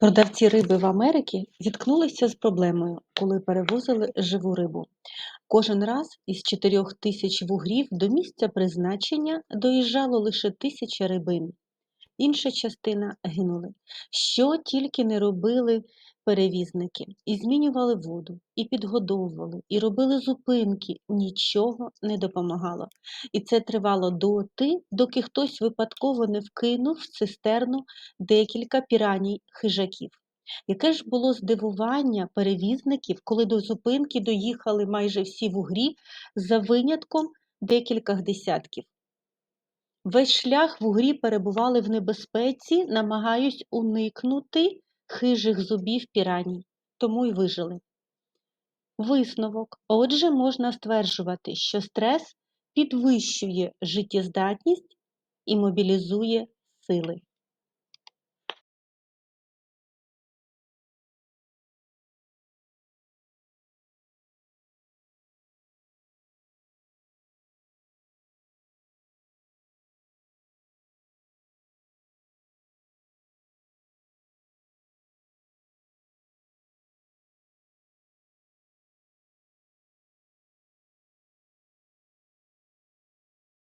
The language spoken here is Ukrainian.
Продавці риби в Америці зіткнулися з проблемою, коли перевозили живу рибу. Кожен раз із чотирьох тисяч вугрів до місця призначення доїжджало лише тисяча рибин. Інша частина гинули. Що тільки не робили перевізники, і змінювали воду, і підгодовували, і робили зупинки, нічого не допомагало. І це тривало доти, доки хтось випадково не вкинув в цистерну декілька піраній хижаків. Яке ж було здивування перевізників, коли до зупинки доїхали майже всі вугрі за винятком декількох десятків. Весь шлях в угрі перебували в небезпеці, намагаючись уникнути хижих зубів піраній, тому й вижили. Висновок. Отже, можна стверджувати, що стрес підвищує життєздатність і мобілізує сили.